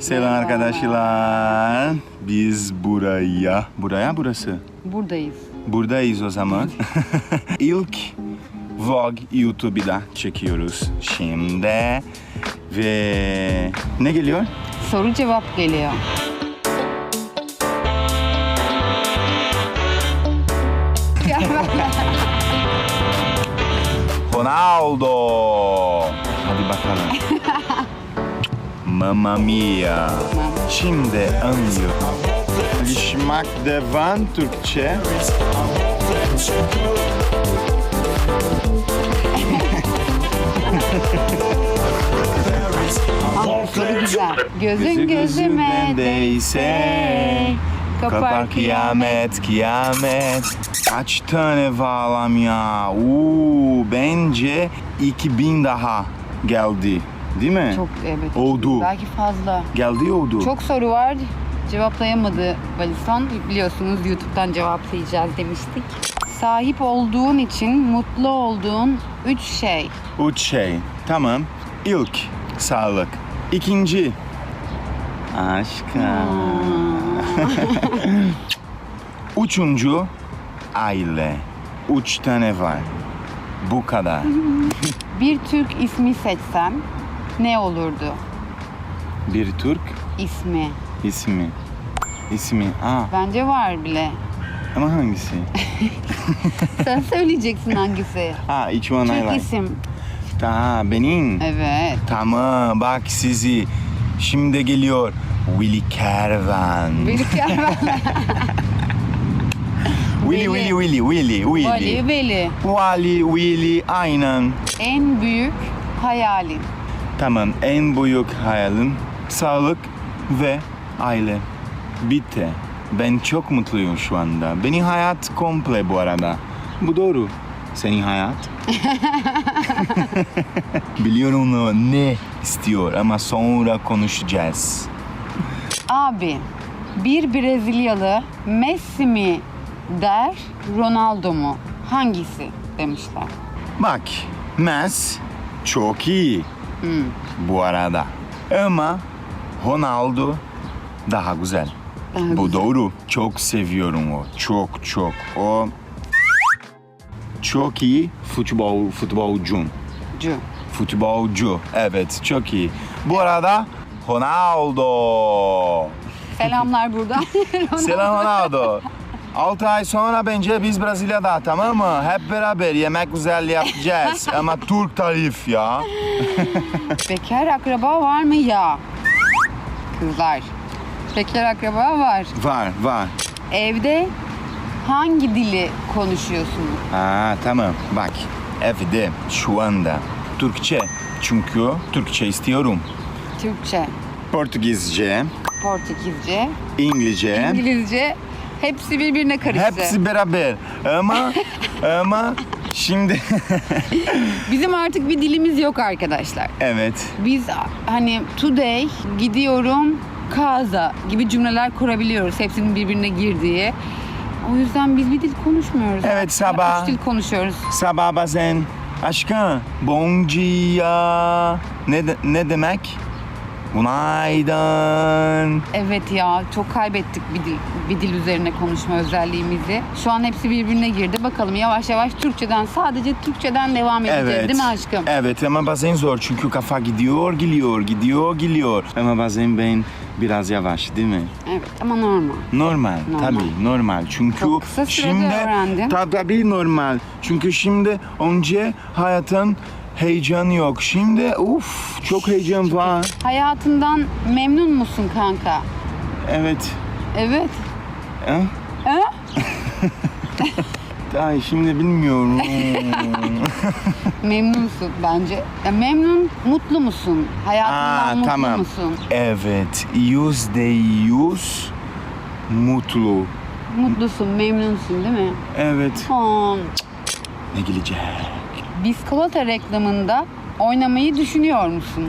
Selam arkadaşlar. Biz buraya, buraya burası. Buradayız. Buradayız o zaman. İlk vlog YouTube'da çekiyoruz şimdi. Ve ne geliyor? Soru cevap geliyor. Ronaldo. Hadi bakalım. Mamma mia. Şimdi anlıyor. Alışmak devam Türkçe. Soru güzel. Gözün Gözü gözüme değse Kapar kıyamet kıyamet Kaç tane bağlam ya Uuu bence 2000 daha geldi Değil mi? Çok evet. Oldu. Belki fazla. Geldi oldu. Çok soru var. Cevaplayamadı Valisan. Biliyorsunuz YouTube'dan cevaplayacağız demiştik. Sahip olduğun için mutlu olduğun üç şey. Üç şey. Tamam. İlk sağlık. İkinci aşk. Üçüncü aile. Üç tane var. Bu kadar. Bir Türk ismi seçsen ne olurdu? Bir Türk İsmi. ismi. İsmi. Aa, Bence var bile. ama hangisi? Sen söyleyeceksin hangisi. Ha, each one I Türk like. isim. Ta, benim. Evet. Tamam, bak sizi. Şimdi geliyor. Willy Caravan. Birlikte Willy, Willy, Willy, Willy, Willy. Vali Veli. Wally, Willy, aynen. En büyük hayalin. Tamam, en büyük hayalim sağlık ve aile. Bitti. Ben çok mutluyum şu anda. Benim hayat komple bu arada. Bu doğru. Senin hayat? Biliyorum ne istiyor ama sonra konuşacağız. Abi bir Brezilyalı Messi mi der Ronaldo mu? Hangisi demişler. Bak, Messi çok iyi bu arada. Ama Ronaldo daha güzel. Daha Bu güzel. doğru. Çok seviyorum o. Çok çok. O çok iyi futbol futbolcu. Cu. Futbolcu. Evet, çok iyi. Bu arada Ronaldo. Selamlar buradan. Selam Ronaldo. 6 ay sonra bence biz Brezilya'da tamam mı? Hep beraber yemek güzel yapacağız. Ama Türk tarif ya. Bekar akraba var mı ya? Kızlar. Bekar akraba var. Var, var. Evde hangi dili konuşuyorsunuz? Ha tamam. Bak evde şu anda Türkçe. Çünkü Türkçe istiyorum. Türkçe, Portekizce, Portekizce, İngilizce. İngilizce hepsi birbirine karıştı. Hepsi beraber. Ama ama şimdi Bizim artık bir dilimiz yok arkadaşlar. evet. Biz hani today gidiyorum kaza gibi cümleler kurabiliyoruz hepsinin birbirine girdiği. O yüzden biz bir dil konuşmuyoruz. Evet, artık. sabah. Üç dil konuşuyoruz. Sabah bazen aşkım bon dia ne de- ne demek? Günaydın. Evet ya çok kaybettik bir dil, bir dil üzerine konuşma özelliğimizi. Şu an hepsi birbirine girdi. Bakalım yavaş yavaş Türkçeden sadece Türkçeden devam edeceğiz Evet. değil mi aşkım? Evet ama bazen zor çünkü kafa gidiyor, geliyor, gidiyor, geliyor. Ama bazen ben biraz yavaş değil mi? Evet ama normal. Normal, Normal. tabii normal. Çünkü Çok kısa sürede şimdi öğrendin. tabii normal. Çünkü şimdi önce hayatın heyecan yok. Şimdi uf çok heyecan var. Hayatından memnun musun kanka? Evet. Evet. Ha? Ha? Ay şimdi bilmiyorum. Memnunsun bence. Ya memnun, mutlu musun? Hayatından Aa, mutlu tamam. musun? evet, yüzde yüz mutlu. Mutlusun, memnunsun değil mi? Evet. Aa, Ne gelecek? Biskolata reklamında oynamayı düşünüyor musun?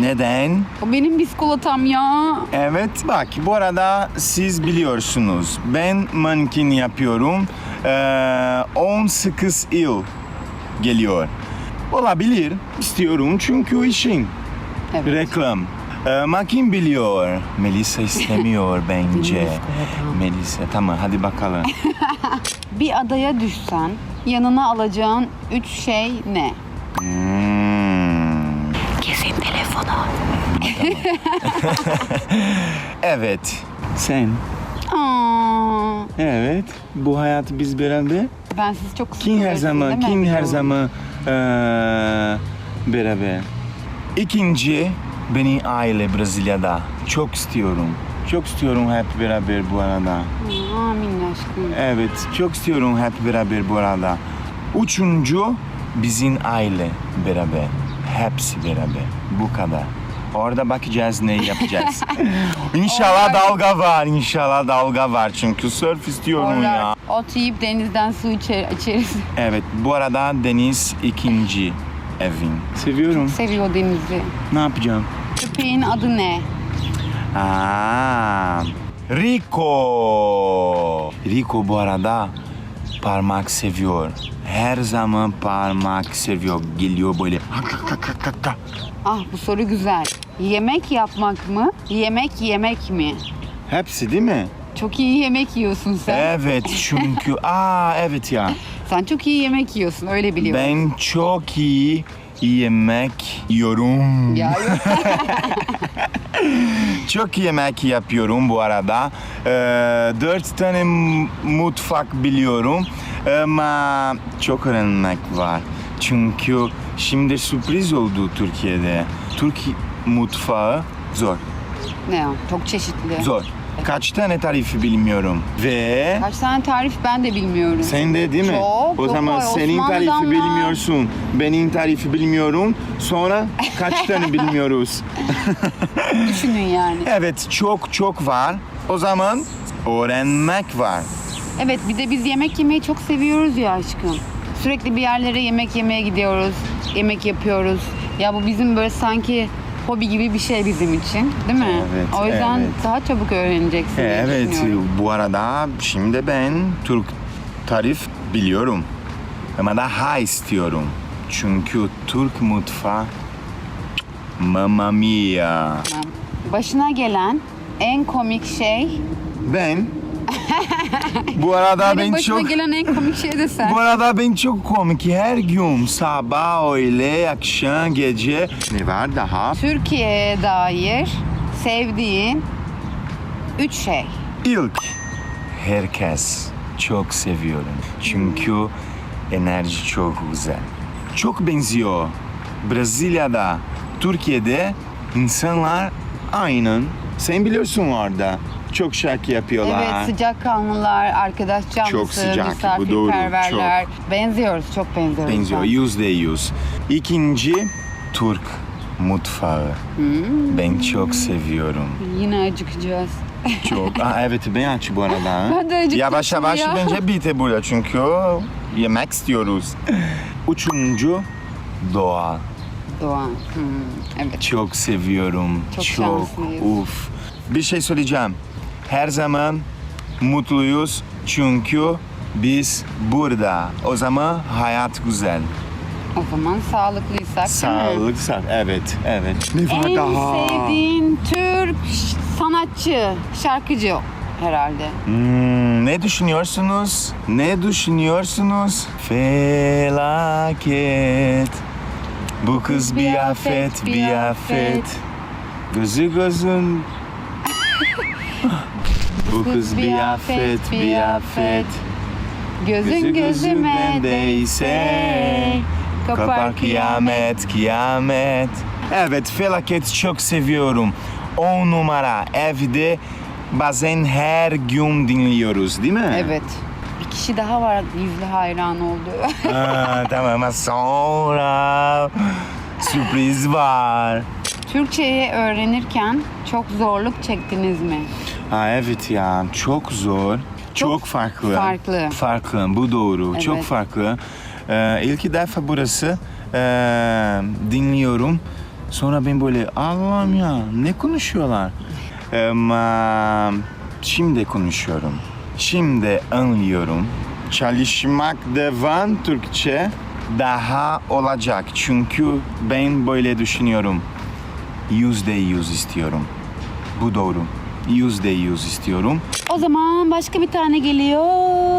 Neden? O benim biskolatam ya. Evet bak bu arada siz biliyorsunuz ben manken yapıyorum Ee, 18 yıl geliyor. Olabilir istiyorum çünkü işin Evet. Reklam. Ee, Ama kim biliyor? Melisa istemiyor bence. Melisa, tamam. Hadi bakalım. Bir adaya düşsen yanına alacağın üç şey ne? Hmm. Kesin telefonu. Evet. Sen. Aa, Evet. Bu hayatı biz beraber. ben sizi çok Kim her zaman, değil mi? kim her zaman eee, beraber. İkinci, beni aile Brezilya'da. Çok istiyorum. Çok istiyorum hep beraber bu arada. Amin aşkım. Evet, çok istiyorum hep beraber bu arada. Üçüncü, bizim aile beraber. Hepsi beraber. Bu kadar. Orada bakacağız ne yapacağız. inşallah dalga var, inşallah dalga var. Çünkü surf istiyorum ya. Ot yiyip denizden su içer, içeriz. Evet, bu arada deniz ikinci evim. Seviyorum. Seviyor denizi. Ne yapacağım? Köpeğin adı ne? Aa, Rico. Rico bu arada parmak seviyor. Her zaman parmak seviyor. Geliyor böyle. Ah bu soru güzel. Yemek yapmak mı? Yemek yemek mi? Hepsi değil mi? Çok iyi yemek yiyorsun sen. Evet çünkü aa evet ya. Sen çok iyi yemek yiyorsun öyle biliyorum. Ben çok iyi yemek yiyorum. Ya yok. Çok yemek yapıyorum bu arada. Ee, dört tane mutfak biliyorum. Ama çok öğrenmek var. Çünkü şimdi sürpriz oldu Türkiye'de. Türk mutfağı zor. ne o? Çok çeşitli. Zor. Kaç tane tarifi bilmiyorum. Ve Kaç tane tarif ben de bilmiyorum. sen de değil mi? Çok, o çok zaman var. senin Osmanlı'dan tarifi var. bilmiyorsun. Benim tarifi bilmiyorum. Sonra kaç tane bilmiyoruz? Düşünün yani. Evet çok çok var. O zaman öğrenmek var. Evet bir de biz yemek yemeyi çok seviyoruz ya aşkım. Sürekli bir yerlere yemek yemeye gidiyoruz. Yemek yapıyoruz. Ya bu bizim böyle sanki hobi gibi bir şey bizim için. Değil mi? Evet, o yüzden evet. daha çabuk öğreneceksin diye Evet bu arada şimdi ben Türk tarif biliyorum. Ama daha istiyorum. Çünkü Türk mutfağı Mamma mia. Başına gelen en komik şey Ben bu arada Senin ben çok gelen en komik şey de sen. bu arada ben çok komik her gün sabah öğle akşam gece ne var daha Türkiye'ye dair sevdiğin üç şey. İlk herkes çok seviyorum. Çünkü enerji çok güzel. Çok benziyor. Brezilya'da, Türkiye'de insanlar aynen. Sen biliyorsun orada. Çok şarkı yapıyorlar. Evet sıcakkanlılar, arkadaş canlısı, Çok sıcak, bu doğru, misafirperverler. Benziyoruz, çok benziyoruz. Benziyor ben. yüzde yüz. İkinci Türk mutfağı. Hmm. Ben çok seviyorum. Yine acıkacağız. Çok. Aa, evet ben aç bu arada. Ben de acıktım Yavaş yavaş ya. bence bitti burada çünkü yemek istiyoruz. Üçüncü doğa. Doğan. Hmm, evet. Çok seviyorum. Çok şanslıyız. Uf. Bir şey söyleyeceğim. Her zaman mutluyuz çünkü biz burada. O zaman hayat güzel. O zaman sağlıklıysak değil mi? Sağlık, sağlık. Evet, evet. Ne var En daha? sevdiğin Türk ş- sanatçı, şarkıcı herhalde. Hmm, ne düşünüyorsunuz? Ne düşünüyorsunuz? Felaket. Bu kız bir afet, bir afet. Gözü gözün. Bu kız bir afet, bir afet. Gözün Gözü gözüme değse kıyamet. kıyamet, kıyamet. Evet, felaket çok seviyorum. On numara evde bazen her gün dinliyoruz değil mi? Evet. Bir kişi daha var gizli hayran oldu. Aa, tamam ama sonra sürpriz var. Türkçeyi öğrenirken çok zorluk çektiniz mi? Ha, evet ya çok zor. Çok, Çok farklı. farklı. Farklı bu doğru. Evet. Çok farklı. Ee, ilk defa burası ee, dinliyorum. Sonra ben böyle Allah'ım ya ne konuşuyorlar? Ama şimdi konuşuyorum. Şimdi anlıyorum. Çalışmak devam Türkçe daha olacak. Çünkü ben böyle düşünüyorum. Yüzde yüz istiyorum. Bu doğru. Yüzde yüz istiyorum. O zaman başka bir tane geliyor.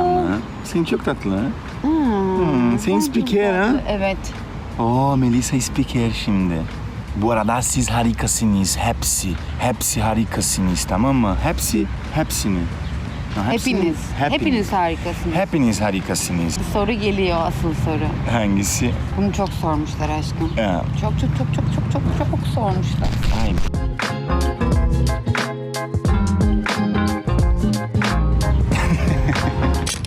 Ama sen çok tatlı. ha? Hmm, sen spiker ha? Evet. Oo Melisa spiker şimdi. Bu arada siz harikasınız. Hepsi. Hepsi harikasınız tamam mı? Hepsi. Hepsini. Ha, hepsini- Hepiniz. Hepiniz. Harikasınız. Hepiniz harikasınız. Soru geliyor asıl soru. Hangisi? Bunu çok sormuşlar aşkım. Ha, Çok çok çok çok çok çok çok sormuşlar. Aynı.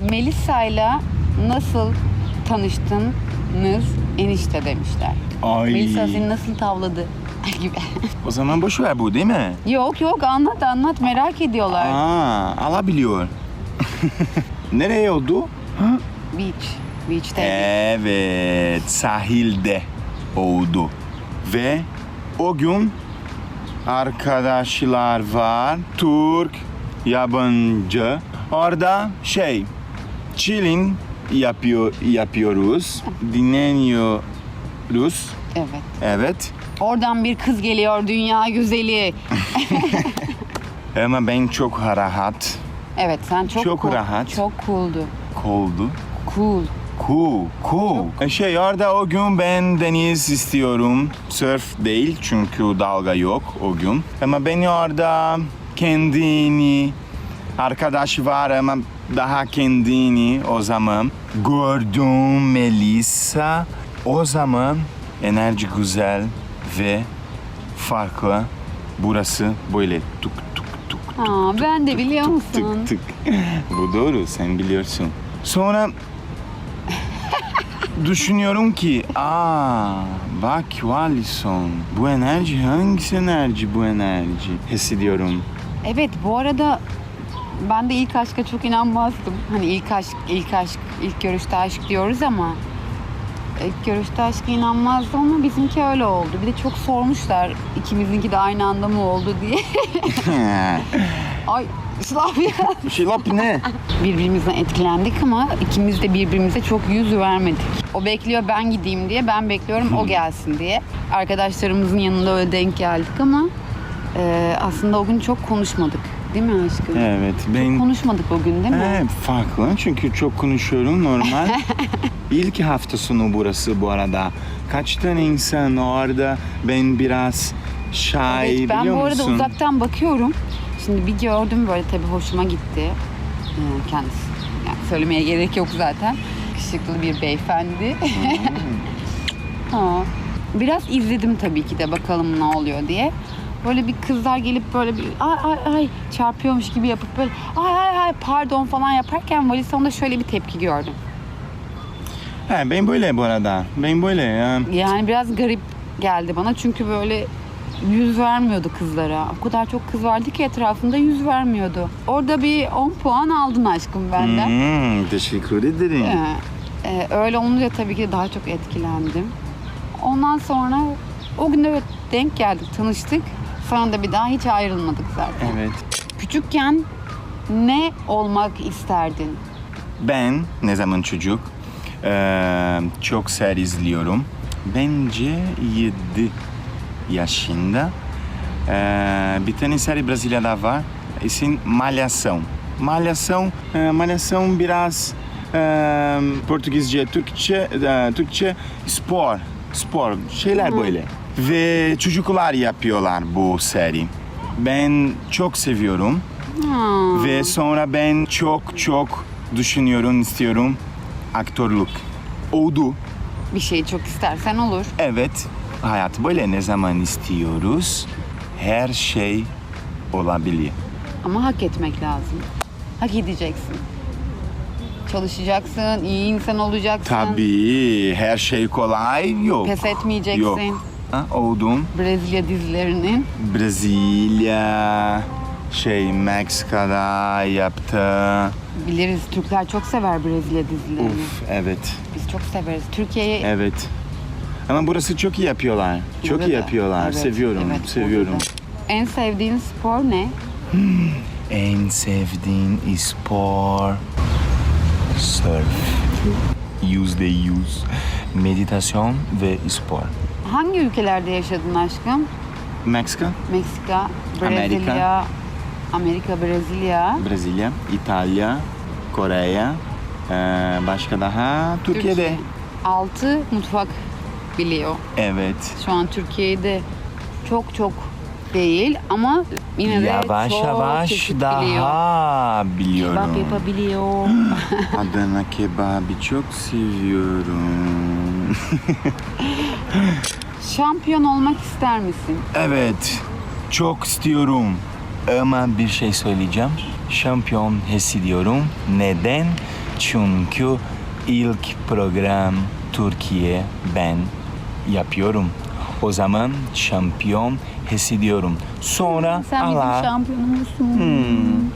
Melisa'yla nasıl tanıştınız enişte demişler. Ay. Melisa seni nasıl tavladı gibi. O zaman boş ver bu değil mi? yok yok anlat anlat merak ediyorlar. Aa, alabiliyor. Nereye oldu? Beach. Beach'te. Evet, sahilde oldu. Ve o gün arkadaşlar var, Türk, yabancı. Orada şey, chilling yapıyor, yapıyoruz, dinleniyoruz. Evet. Evet. Oradan bir kız geliyor dünya güzeli. Ama ben çok rahat Evet sen çok Çok cool- rahat. Çok cool'du. oldu. Cool. Cool, cool. Şey orada o gün ben deniz istiyorum. Surf değil çünkü dalga yok o gün. Ama ben orada kendini, arkadaş var ama daha kendini o zaman gördüm Melisa. O zaman enerji güzel ve farklı. Burası böyle tuk tuk tuk Aa, ben de biliyor musun? tık tık. Bu doğru sen biliyorsun. Sonra düşünüyorum ki aa bak Wallison bu enerji hangisi enerji bu enerji hissediyorum. Evet bu arada ben de ilk aşka çok inanmazdım. Hani ilk aşk, ilk aşk, ilk görüşte aşk diyoruz ama ilk görüşte aşka inanmazdım ama bizimki öyle oldu. Bir de çok sormuşlar ikimizinki de aynı anda mı oldu diye. Ay Slavya. Bir şey lap ne? Birbirimizden etkilendik ama ikimiz de birbirimize çok yüz vermedik. O bekliyor ben gideyim diye, ben bekliyorum o gelsin diye. Arkadaşlarımızın yanında öyle denk geldik ama e, aslında o gün çok konuşmadık. Değil mi aşkım? Evet ben Konuşmadık o gün değil mi? Evet, farklı çünkü çok konuşuyorum normal. İlk hafta sonu burası bu arada. Kaç tane insan orada ben biraz shy Evet, ben biliyor bu arada musun? uzaktan bakıyorum. Şimdi bir gördüm böyle tabii hoşuma gitti. Ee, kendisi. Yani söylemeye gerek yok zaten. Yakışıklı bir beyefendi. ha. Biraz izledim tabii ki de bakalım ne oluyor diye. Böyle bir kızlar gelip böyle bir ay ay ay çarpıyormuş gibi yapıp böyle ay ay ay pardon falan yaparken Valison'da şöyle bir tepki gördüm. Ha, ben böyle bu arada. Ben böyle ya. Yani biraz garip geldi bana çünkü böyle yüz vermiyordu kızlara. O kadar çok kız vardı ki etrafında yüz vermiyordu. Orada bir 10 puan aldın aşkım benden. Hmm, teşekkür ederim. Ee, e, öyle olunca tabii ki daha çok etkilendim. Ondan sonra o gün evet denk geldik, tanıştık. Sonra da bir daha hiç ayrılmadık zaten. Evet. Küçükken ne olmak isterdin? Ben ne zaman çocuk eee, çok ser izliyorum. Bence 7 yaşında eee, bir tane seri Brezilya'da var. İsim Malhação. Malhação, eee, Malhação biraz eee, Portugizce, Türkçe, eee, Türkçe spor, spor şeyler böyle. Ve çocuklar yapıyorlar bu seri. Ben çok seviyorum. Ha, Ve sonra ben çok çok düşünüyorum, istiyorum aktörlük. Oldu. bir şeyi çok istersen olur. Evet, hayat böyle ne zaman istiyoruz, her şey olabilir. Ama hak etmek lazım. Hak edeceksin. Çalışacaksın, iyi insan olacaksın. Tabii, her şey kolay yok. Pes etmeyeceksin. Yok. Ha, oldum. Brezilya dizilerinin. Brezilya, şey Meksika'da yaptı. Biliriz Türkler çok sever Brezilya dizilerini. Uf, evet, Biz çok severiz. Türkiye'ye evet. Ama burası çok iyi yapıyorlar. Çok iyi yapıyorlar. evet, seviyorum, evet, seviyorum. burada da. En sevdiğin spor ne? En sevdiğin spor surf. Yüzde yüz. Meditasyon ve spor. Hangi ülkelerde yaşadın aşkım? Meksika, Meksika. Brezilya, Amerika, Brezilya, Brezilya, İtalya, Kore, ee, başka daha Türkiye'de. Türkiye. Altı mutfak biliyor. Evet. Şu an Türkiye'de çok çok değil ama yine de Yavaş çok yavaş çeşit daha biliyor. biliyorum. Kebap yapabiliyor. Adana kebabı çok seviyorum. Şampiyon olmak ister misin? evet, çok istiyorum. Ama bir şey söyleyeceğim. Şampiyon hissediyorum. Neden? Çünkü ilk program Türkiye ben yapıyorum. O zaman şampiyon hissediyorum. Sonra Sen bizim Allah şampiyonumuzsun. Hmm.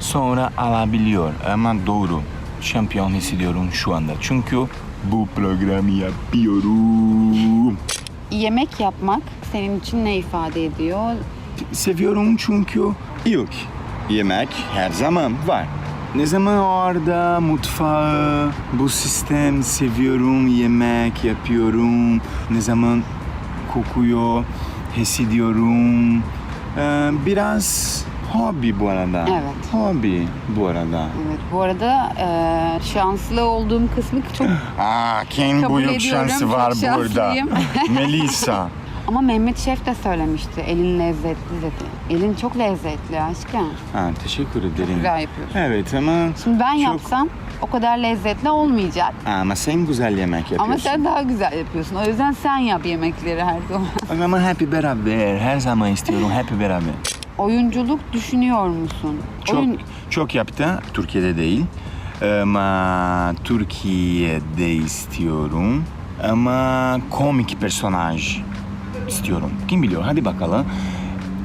sonra alabiliyor ama doğru şampiyon hissediyorum şu anda çünkü bu programı yapıyorum. Yemek yapmak senin için ne ifade ediyor? Seviyorum çünkü ilk yemek her zaman var. Ne zaman orada mutfağı, bu sistem seviyorum, yemek yapıyorum. Ne zaman kokuyor, hissediyorum. Ee, biraz hobi bu arada. Evet. Hobi bu arada. Evet, bu arada e, şanslı olduğum kısmı çok Aa, kim Kabul büyük ediyorum, şansı çok var burada. şanslıyım. Melisa. ama Mehmet Şef de söylemişti. Elin lezzetli dedi. Elin çok lezzetli aşkım. Ha, teşekkür ederim. Güzel yapıyorsun. Evet ama Şimdi ben çok- yapsam o kadar lezzetli olmayacak. ama sen güzel yemek yapıyorsun. Ama sen daha güzel yapıyorsun. O yüzden sen yap yemekleri her zaman. Ama hep beraber, her zaman istiyorum hep beraber. Oyunculuk düşünüyor musun? Çok Oyun- çok yaptı, Türkiye'de değil. Ama Türkiye'de istiyorum. Ama komik personaj istiyorum. Kim biliyor? Hadi bakalım.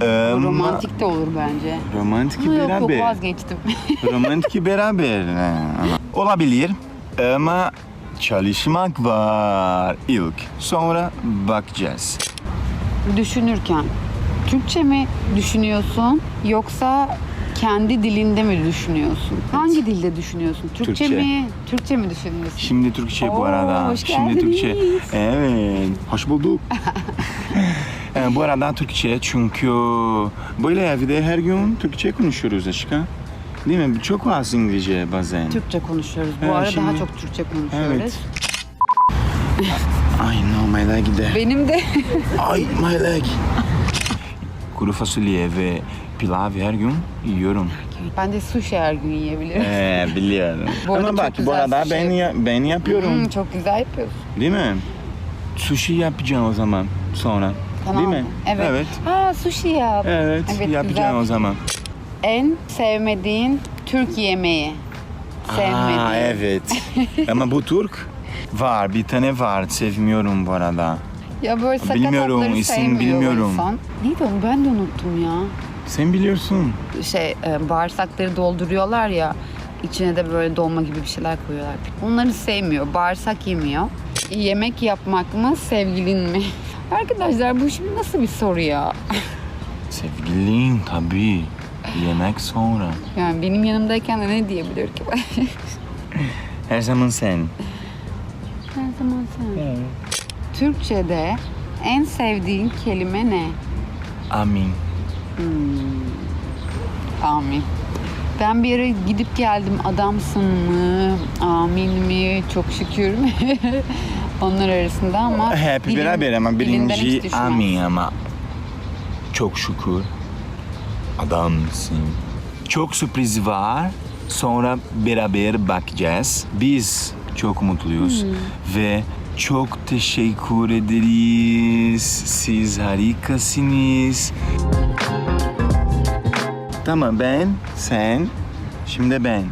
Ama- romantik de olur bence. Romantik Ama yok yok beraber. vazgeçtim. Romantik beraber. Olabilir ama çalışmak var ilk. Sonra bakacağız. Düşünürken Türkçe mi düşünüyorsun yoksa kendi dilinde mi düşünüyorsun? Hangi dilde düşünüyorsun? Türkçe, Türkçe. mi? Türkçe mi düşünüyorsun? Şimdi Türkçe bu Oo, arada. hoş Şimdi Türkçe. Evet. Hoş bulduk. Ee, bu arada Türkçe çünkü böyle evde her gün Türkçe konuşuyoruz aşkım. Değil mi? Çok az İngilizce bazen. Türkçe konuşuyoruz. Bu Evet, ara şimdi- daha çok Türkçe konuşuyoruz. Evet. Ay no my leg de. Benim de Ay my leg. Kuru fasulye ve pilav her gün yiyorum. ben de sushi her gün yiyebilirim. Ee, biliyorum. Bu arada Ama çok bak bu güzel arada sushi ben, ya, ben yapıyorum. Hmm, çok güzel yapıyorsun. Değil mi? Sushi yapacağım o zaman sonra. Tamam Değil mi? Evet. Evet. Ha sushi yap. Evet, Evet, yapacağım güzel. o zaman. En sevmediğin Türk yemeği. Sevmediğin. Aa, evet. Ama bu Türk var, bir tane var. Sevmiyorum bu arada. Ya böyle sakat Bilmiyorum, isim sevmiyor bilmiyorum. insan. Neydi onu ben de unuttum ya. Sen biliyorsun. Şey e, bağırsakları dolduruyorlar ya. içine de böyle dolma gibi bir şeyler koyuyorlar. Onları sevmiyor. Bağırsak yemiyor. Yemek yapmak mı, sevgilin mi? Arkadaşlar bu şimdi nasıl bir soru ya? Sevgilin tabii. Yemek sonra. Yani benim yanımdayken de ne diyebilir ki? Her zaman sen. Her zaman sen. Türkçe'de en sevdiğin kelime ne? Amin. Amin. Ben bir ara gidip geldim adamsın mı, amin mi, çok şükür mü? Onlar arasında ama Hep dilim- beraber ama birinci amin ama çok şükür adamsın. Çok sürpriz var. Sonra beraber bakacağız. Biz çok mutluyuz ve çok teşekkür ederiz. Siz harikasınız. Tamam ben, sen, şimdi ben.